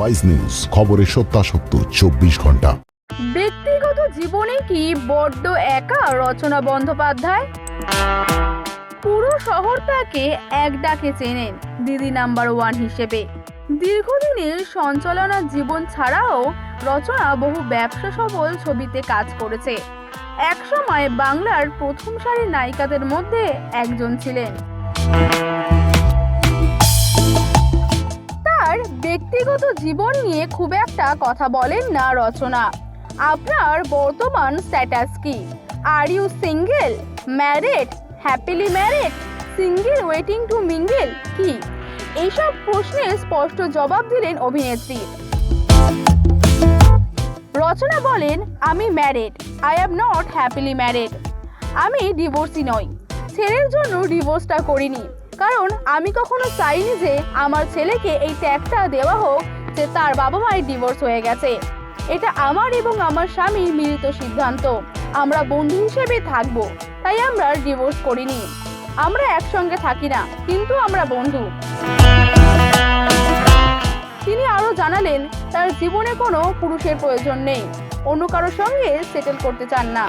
Wise news খবরের সত্যাসত্য, চব্বিশ ঘণ্টা। ব্যক্তিগত জীবনে কি বড্ড একা, রচনা বন্দ্যোপাধ্যায়? পুরো শহর তাকে এক ডাকে চেনেন দিদি নাম্বার ওয়ান হিসেবে। দীর্ঘদিনের সঞ্চালনা জীবন ছাড়াও রচনা বহু ব্যবসা সফল ছবিতে কাজ করেছে। একসময় বাংলার প্রথম সারির নায়িকাদের মধ্যে একজন ছিলেন। ব্যক্তিগত জীবন নিয়ে খুব একটা কথা বলেন না রচনা। আপনার বর্তমান স্ট্যাটাস কি? Are you single married happily married single waiting to mingle কি? এইসব প্রশ্নের স্পষ্ট জবাব দিলেন অভিনেত্রী। রচনা বলেন, আমি married I am not happily married আমি ডিভোর্সি নই। ছেলের জন্য ডিভোর্সটা করিনি। কারণ আমি কখনো চাইনি যে আমার ছেলেকে এই ট্যাগটা দেওয়া হোক যে তার বাবা মায়ের ডিভোর্স হয়ে গেছে। এটা আমার এবং আমার স্বামীর মিলিত সিদ্ধান্ত। আমরা বন্ধু হিসেবে থাকব, তাই আমরা ডিভোর্স করিনি। আমরা একসঙ্গে থাকি না, কিন্তু আমরা বন্ধু। তিনি আরও জানালেন, তার জীবনে কোনো পুরুষের প্রয়োজন নেই। অন্য কারোর সঙ্গে সেটেল করতে চান না।